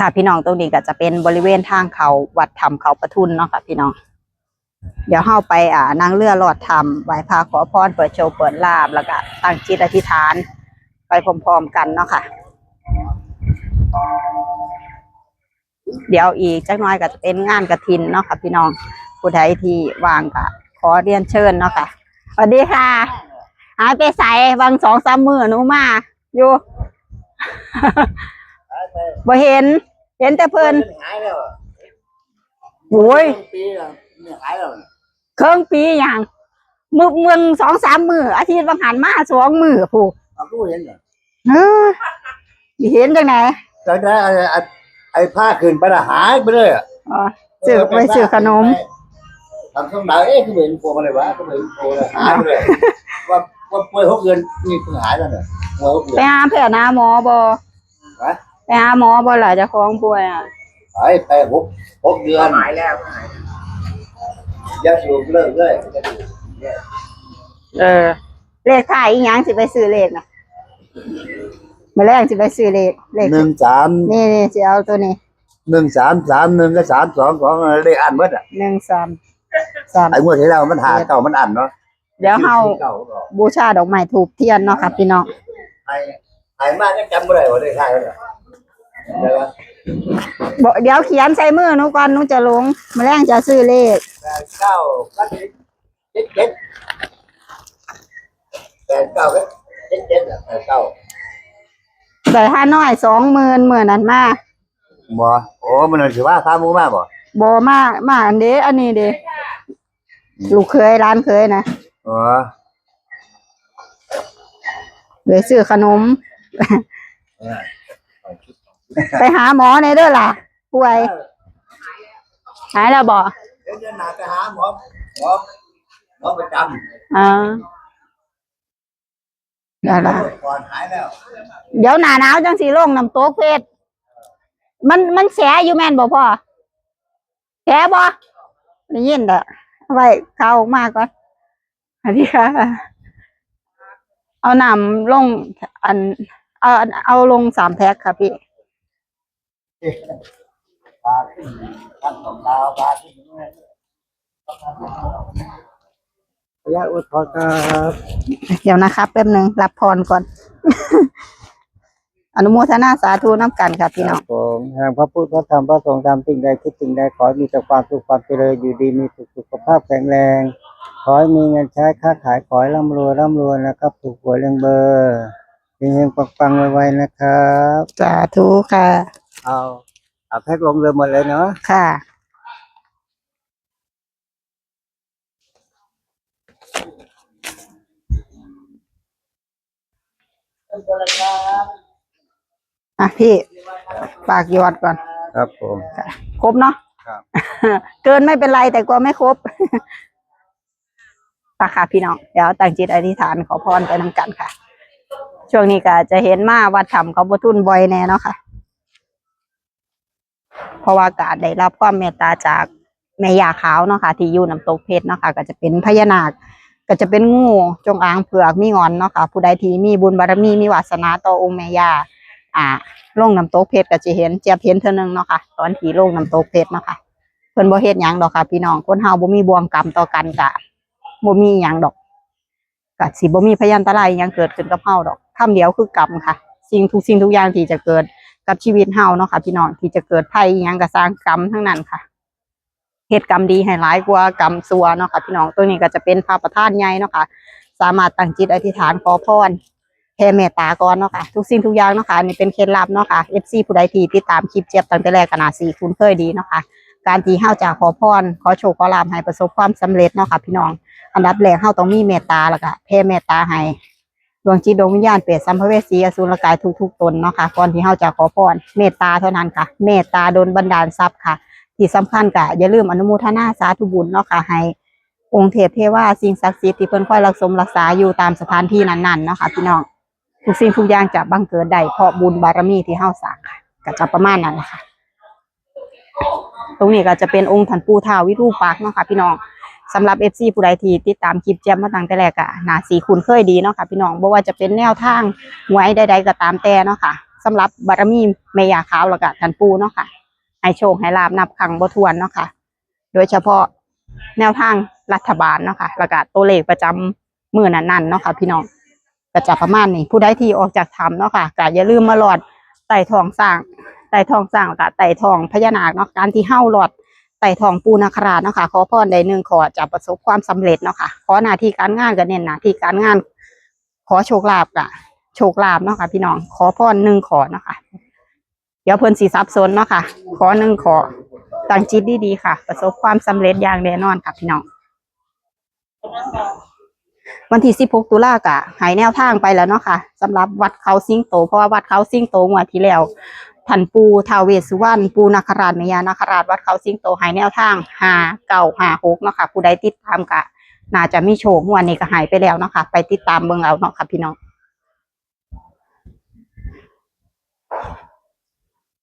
ค่ะพี่น้องตรงนี้ก็จะเป็นบริเวณทางเขาวัดธรรมเขาประทุนเนาะค่ะพี่น้อง เดี๋ยวเข้าไปอ่านั่งเรือลอดธรรมไหว้พระขอพรเปิดโชว์เปิดลาบแล้วก็ตั้งจิตอธิษฐานไปพร้อมๆกันเนาะค่ะ เดี๋ยวอีกจักน้อยก็จะเป็นงานกระถินเนาะค่ะพี่น้องผู้ใดที่วางก็ขอเรียนเชิญเนาะค่ะสวัสดีค่ะหายไปใส่บางสองสามมือหนูมาอยู่ บ่เห็น เห็นแต่เพิ่นหายแล้วอะโอ้ยปีแล้วเนี่ยหายแล้วเนี่ยเครื่องปีอย่างมึกเมืองสองสามมืออาทิตย์บางหันมาสองมือผู้เอาตู้เห็นเนี่ยเออสิเห็นจังไหนตอนนั้นไอ้ไอ้ไอ้ผ้าขึ้นไปละหายไปเลยอะอ๋อซื้อไปซื้อขนมทำช่องดาวเอ๊ะคือเห็นโกมาเลยวะก็เห็นโกเลยหายไปเลยว่าว่าป่วยหกเดือนนี่เพิ่งหายแล้วเนี่ยป่วยหกเดือไปนหาแพทย์หาหมอบ่ฮะ ไปหาหมอบ่ล่ะเจะคล้าของป่วยอะ หายไปหกหกเดือนหายแล้วยาสูบเลิกเลยเออ เลขขายอีหยังสิไปซื้อเลขนะมาแรกสิไปซื้อเลขเลขหนึ่งสามนี่นี่สิเอาตัวนี้หนึ่งสามสามหนึ่งก็สามสองสองอะไรอ่านหมดอะหนึ่งสามสามไอ้งวดที่แล้วมันหาเก่ามันอ่านเนาะเดี๋ยวเฮาเก่าบูชาดอกไม้ถูกเทียนเนาะค่ะพี่น้องไอ้ไอ้มาจะจำไม่ได้ว่าได้ใช่ไหมเดี๋ยวนะ บ่เดี๋ยวเขียนใส่มือหนูก่อนหนูจะลงมาแรกจะซื้อเลขแปดเก้าก็เจ็ดเจ็ดเจ็ดแปดเก้าก็เจ็ดเจ็ดอะแปดเก้าแต่ถ้าน้อยสองหมื่นหมื่นนั้นมาบ่โอ้มันถือว่าทามูมากบ่บมามาอันเด้อันนี้เด้ลูกเคยร้านเคยนะอ๋อเหลือซื้อขนม ไปหาหมอในอยเด้อล่ะ ป่วย หายแล้วบ่เดี๋ยวเดินหนาไปหาหมอหมอหมอประจอ่าเดี๋ยวำล่ะก่อนหายแล้วเดี๋ยวหน้าหนาวจังสีลงน้ำตกเพชรมันมันแสอยู่แม่นบ่พ่อแสบ่ได้ยินเด้อเอาไว้เข้าออกมาก่อนสวัสดีค่ะ เอาน้ำลงอัน เอาเอาลงสามแพ็คค่ะพี่ ปลาขึ้นท่านของดาวปลาขึ้นเนี่ยระยะอุทธรครับเดี๋ยวนะครับแป๊บหนึ่งรับพรก่อน อนุโมทนาสาธุน้ำกันค่ะพี่น้องผมแห่งพระพุทธพระธรรมพระสงฆ์ทำสิ่งใดคิดสิ่งใดขอให้มีแต่ความสุขความเจริญอยู่ดีมีสุขสุขภาพแข็งแรง ขอให้มีเงินใช้ค้าขายขอให้ร่ำรวยร่ำรวยนะครับถูกหวยเรื่องเบอร์เฮงๆปังๆไวๆนะครับ สาธุค่ะ เอาเอาแพ็คลงเรือหมดเลยเนาะค่ะ อะพี่ฝากยอดก่อน ครับผม ครบเนาะ ครับ เกินไม่เป็นไรแต่กลัวไม่ครบปะค่ะพี่น้อง เดี๋ยวตั้งจิตอธิษฐานขอพรไปนำกันค่ะ ช่วงนี้ก็จะเห็นมาวัดธรรมเขาบทุนบ่อยแน่เนาะค่ะ เพราะว่าการได้รับความเมตตาจากแม่ยาขาวเนาะค่ะที่อยู่น้ำตกเพชรเนาะค่ะก็จะเป็นพญานาค ก็จะเป็นงูจงอางเผือกมีงอนเนาะค่ะผู้ใดที่มีบุญบารมีมีวาสนาต่อองค์แม่ยาอ่าลงน้ำตกเพชรก็จะเห็นเจียบเห็นเท่านึงเนาะค่ะตอนที่ลงน้ำตกเพชรเนาะค่ะเพิ่นบ่เฮ็ดหยังดอกค่ะพี่น้องคนเฮาบ่มีบ่วงกรรมต่อกันกะบ่มีหยังดอกก็สิบ่มีพยันตรายหยังเกิดขึ้นกับเฮาดอกคำเดียวคือกรรมค่ะ สิ่งทุกสิ่งทุกอย่างที่จะเกิด กับชีวิตเฮาเนาะค่ะพี่น้องที่จะเกิดภัยอิหยังก็สร้างกรรมทั้งนั้นค่ะเหตุกรรมดีให้ร้ายกว่ากรรมซัวเนาะค่ะพี่น้องตัวนี้ก็จะเป็นพระประธานใหญ่เนาะค่ะ สามารถตั้งจิตอธิษฐานขอพรแผ่เมตตาก่อนเนาะค่ะ ทุกสิ่งทุกอย่างเนาะค่ะนี่เป็นเคล็ดลับเนาะค่ะ FC ผู้ใดที่ติดตามคลิปเจี๊ยบตั้งแต่แรกกน่าสิคุ้นเคยดีเนาะค่ะการที่เฮาจะขอพรขอโชคขอลาภให้ประสบความสำเร็จเนาะค่ะพี่น้อง อันดับแรกเฮาต้องมีเมตตาแล้วก็แผ่เมตตาให้ ดวงจิตดวงวิญญาณเปรตสัมภเวสีอสุรกายทุกๆตนเนาะค่ะก่อนที่เฮาจะขอพรเมตตาเท่านั้นค่ะ เมตตาโดนบันดาลทรัพย์ค่ะ ที่สำคัญก็อย่าลืมอนุโมทนาสาธุบุญเนาะค่ะให้องค์เทพเทวาสิ่งศักดิ์สิทธิ์ที่เพิ่นคอยรักสมรักษาอยู่ตามสถานที่นั้นๆเนาะค่ะพี่น้องทุกสิ่งทุกอย่างจะบังเกิดได้เพราะบุญบารมีที่เฮาสร้างค่ะก็จะประมาณนั้นแหละค่ะ ตรงนี้ก็จะเป็นองค์ท่านปู่ท้าววิรูปักษ์เนาะค่ะพี่น้อง สำหรับ FC ผู้ใดที่ติดตามคลิปแจมมาตั้งแต่แรกอะนาสีคุ้นเคยดีเนาะค่ะพี่น้องบ่ว่าจะเป็นแนวทางหวยใดๆก็ตามแต่เนาะค่ะสำหรับบารมีแม่ยาขาวแล้วก็ท่านปูเนาะค่ะให้โชคให้ลาบนับครั้งบ่ถ้วนเนาะค่ะ โดยเฉพาะแนวทางรัฐบาลเนาะค่ะแล้วก็ตัวเลขประจำมื้อนั้นๆเนาะค่ะพี่น้องก็จะประมาณนี้ผู้ใดที่ออกจากถ้ำเนาะค่ะก็อย่าลืมมาหลอดไต่ทองสร้างไต่ทองสร้างแล้วก็ไต่ทองพญานาคเนาะการที่เฮ้าหลอด ต่ทองปูนาคราเนาะค่ะขอพรใดหนึ่งขอจะประสบความสำเร็จเนาะค่ะขอหน้าที่การงานก็เน้นหน้าที่การงาน ขอโชคลาภกะโชคลาภเนาะค่ะพี่น้องขอพรหนึ่งขอเนาะค่ะเดี๋ยวเพิ่นสีซับซนเนาะค่ะขอหนึ่งขอตั้งจิตดีๆค่ะ ประสบความสำเร็จอย่างแน่นอนค่ะพี่น้องวันที่16ตุลากะหายแนวทางไปแล้วเนาะค่ะสำหรับวัดเขาสิงโต เพราะว่าวัดเขาสิงโตงวดที่แล้ว ท่านปูทาวเวสุวรรณปูนาคราชเมียนาคราชวัดเขาสิงโตหายแนวทางหาเก่าหาหกเนาะค่ะผู้ใดติดตามกะน่าจะมีโชคงวดนี้ก็หายไปแล้วเนาะค่ะไปติดตามเบิ่งเอาเนาะค่ะพี่น้อง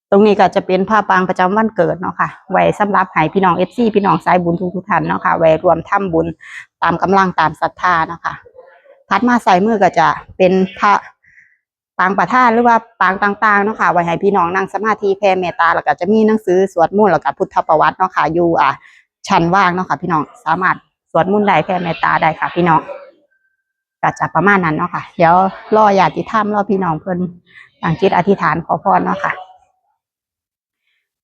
ตรงนี้ก็จะเป็นผ้าปางประจำวันเกิดเนาะค่ะไว้สำหรับให้พี่น้องเอฟซีพี่น้องสายบุญทุกทุกท่านเนาะค่ะไว้รวมทำบุญตามกำลังตามศรัทธาเนาะค่ะถัดมาใส่มือก็จะเป็นพระ ปางประธานหรือว่าปางต่างๆเนาะค่ะไว้ให้พี่น้องนั่งสมาธิแผ่เมตตาแล้วก็จะมีหนังสือสวดมนต์แล้วก็พุทธประวัติเนาะค่ะอยู่อ่าชั้นว่างเนาะค่ะพี่น้องสามารถสวดมนต์ได้แผ่เมตตาได้ค่ะ พี่น้องก็จะประมาณนั้นเนาะค่ะ เดี๋ยวรอญาติธรรมรอพี่น้องเพิ่นตั้งจิตอธิษฐานขอพรเนาะค่ะ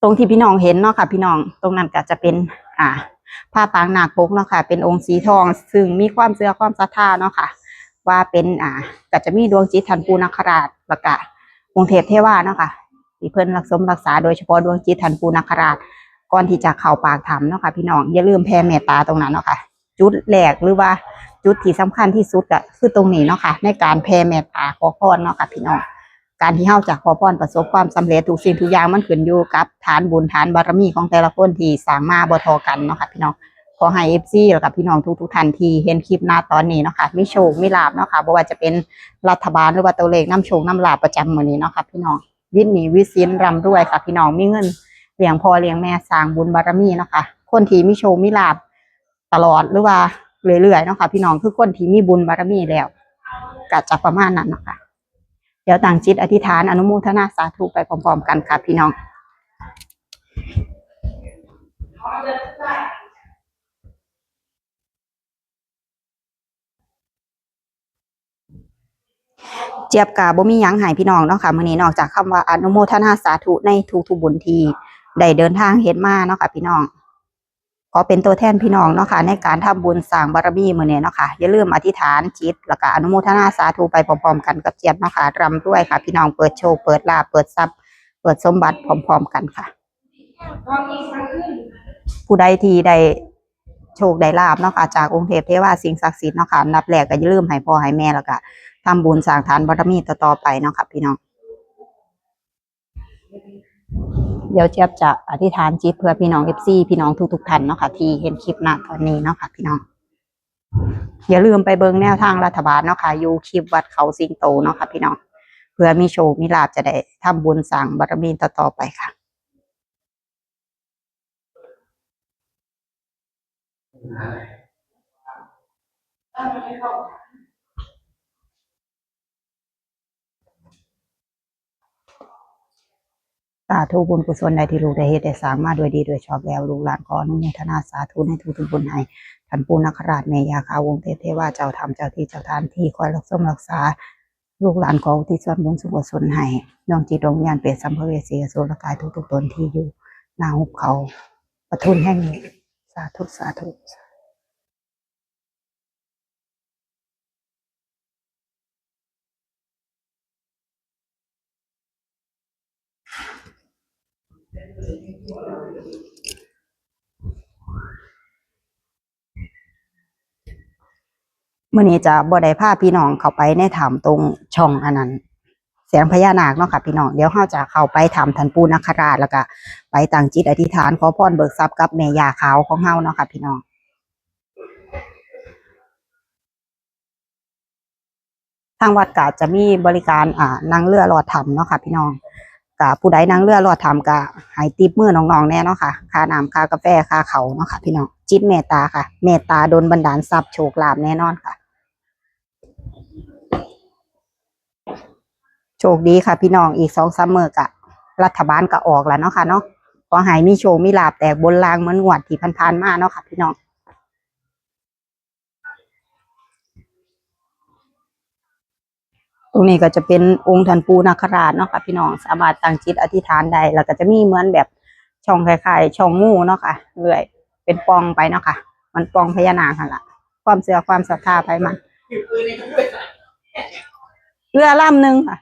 ตรงที่พี่น้องเห็นเนาะค่ะ พี่น้องตรงนั้นก็จะเป็น อ่าผ้าปางนาคปกเนาะค่ะ เป็นองค์สีทอง ซึ่งมีความเชื่อความศรัทธาเนาะค่ะ ว่าเป็นอ่าก็จะมีดวงจิตทันปูนาคราชแล้วก็องค์เทพเทวาเนาะค่ะที่เพิ่นรักสมรักษาโดยเฉพาะดวงจิตทันปูนาคราชก่อนที่จะเข้าปากถ้ำเนาะค่ะพี่น้องอย่าลืมแผ่เมตตาตรงนั้นเนาะค่ะจุดแรกหรือว่าจุดที่สำคัญที่สุดก็คือตรงนี้เนาะค่ะในการแผ่เมตตาขอพรเนาะค่ะพี่น้องการที่เฮาจะขอพรประสบความสำเร็จทุกสิ่งทุกอย่างมันขึ้นอยู่กับฐานบุญฐานบารมีของแต่ละคนที่สร้างมาบ่ทอกันเนาะค่ะพี่น้อง ขอให้เอฟซีแล้วกับพี่น้องทุกทุกท่านที่เห็นคลิปหน้าตอนนี้เนาะค่ะมีโชคมีลาบเนาะค่ะบ่ว่าจะเป็นรัฐบาลหรือว่าตัวเลขน้ำโชคน้ำลาบประจำมือนี้เนาะค่ะพี่น้องวิทย์หนีวิสินรำรวยค่ะ พี่น้องมีเงินเลี้ยงพ่อเลี้ยงแม่สร้างบุญบารมีเนาะค่ะคนที่มีโชคมีลาบตลอดหรือว่าเรื่อยๆเนาะค่ะพี่น้องคือคนที่มีบุญบารมีแล้วก็จะประมาณนั้นเนาะค่ะเดี๋ยวต่างจิตอธิษฐานอนุโมทนาสาธุไปพร้อมๆกันค่ะพี่น้อง เจี๊ยบกาบ่มียังให้พี่น้องเนาะค่ะมื้อนี้นอกจากคำว่าอนุโมทนาสาธุในทุกๆบุญทีได้เดินทางเฮ็ดมาเนาะค่ะพี่น้องขอเป็นตัวแทนพี่น้องเนาะค่ะในการทำบุญสร้างบารมีมื้อนี้เนาะค่ะอย่าลืมอธิษฐานจิตแล้วก็อนุโมทนาสาธุไปพร้อมๆกันกับเจี๊ยบเนาะค่ะร่ำรวยค่ะ พี่น้องเปิดโชคเปิดลาเปิดทรัพย์เปิดสมบัติพร้อม ๆ กันค่ะ ผู้ใดที่ไดโชคได้ลาบเนาะค่ะจากองค์เทพเทวาสิ่งศักดิ์สิทธิ์เนาะค่ะนับแรกก็อย่าลืมให้พ่อให้แม่แล้วก็ ทำบุญสร้างฐานบารมีต่อๆไปเนาะค่ะพี่น้องเดี๋ยวเจี๊ยบจะอธิษฐานจิตเพื่อพี่น้องเอฟซีพี่น้องทุกๆท่านเนาะค่ะที่เห็นคลิปณตอนนี้เนาะค่ะพี่น้อง อย่าลืมไปเบิ่งแนวทางรัฐบาลเนาะค่ะยูคลิปวัดเขาสิงโตเนาะค่ะพี่น้อง เพื่อมีโชคมีลาบจะได้ทำบุญสร้างบารมีต่อๆไปค่ะ สาธุบุญกุศลใดที่ลูกได้เฮ็ดได้สร้างมาโดยดีโดยชอบแล้วลูกหลานขออนุโมทนาสาธุในทุกทุกบุญให้ท่านปู่นคราชแม่ยาขาวงเทพเทวาเจ้าธรรมเจ้าที่เจ้าทานที่คอยรักษารักษา ลูกหลานขออุที่ส่วนบุญสุขกุศลให้ดวงจิตดวงวิญญาณเปรตสัมภเวสีอสุรกายทุกๆตนที่อยู่หน้าหุบเขาปทุนแห่งนี้สาธุสาธุ มื่อนี้จะบ่ได้พาพี่น้องเข้าไปในถ้ำตรงช่องอันนั้นแสงพญานาคเนาะค่ะพี่น้องเดี๋ยวเราจะเข้าไปถ้ำทันปูนคราชแล้วก็ไปตั้งจิตอธิษฐานขอพรเบิกทรัพย์กับแม่ยาขาวของเฮาเนาะค่ะพี่น้องทางวัดก็จะมีบริการอ่านั่งเรือรอดถ้ำเนาะค่ะพี่น้อง กับผู้ใดนั่งเรือรอดถ้ำก็ให้ติปมือน้องๆแน่เนาะค่ะค่าน้ำค่ากาแฟค่าเขาเนาะค่ะพี่น้องจิตเมตตาค่ะ เมตตาโดลบันดาลทรัพย์โชคลาภแน่นอนค่ะ โชคดีค่ะ พี่น้องอีกสองสามเมอกะรัฐบาลก็ออกแล้วเนาะค่ะเนาะขอให้มีโชคมีลาบแตกบนรางเหมือนงวดที่ผ่านๆมาเนาะค่ะ พี่น้อง รงนี้ก็จะเป็นองค์ท่านปูนาคราชเนาะค่ะพี่น้องสามารถตั้งจิตอธิษฐานได้แล้วก็จะมีเหมือนแบบช่องคล้ายๆช่องงูเนาะค่ะเรื่อยเป็นปองไปเนาะค่ะ มันปองพญานาคค่ะละความเสื่อความศรัทธาไปมันเรือลำหนึ่งค่ะ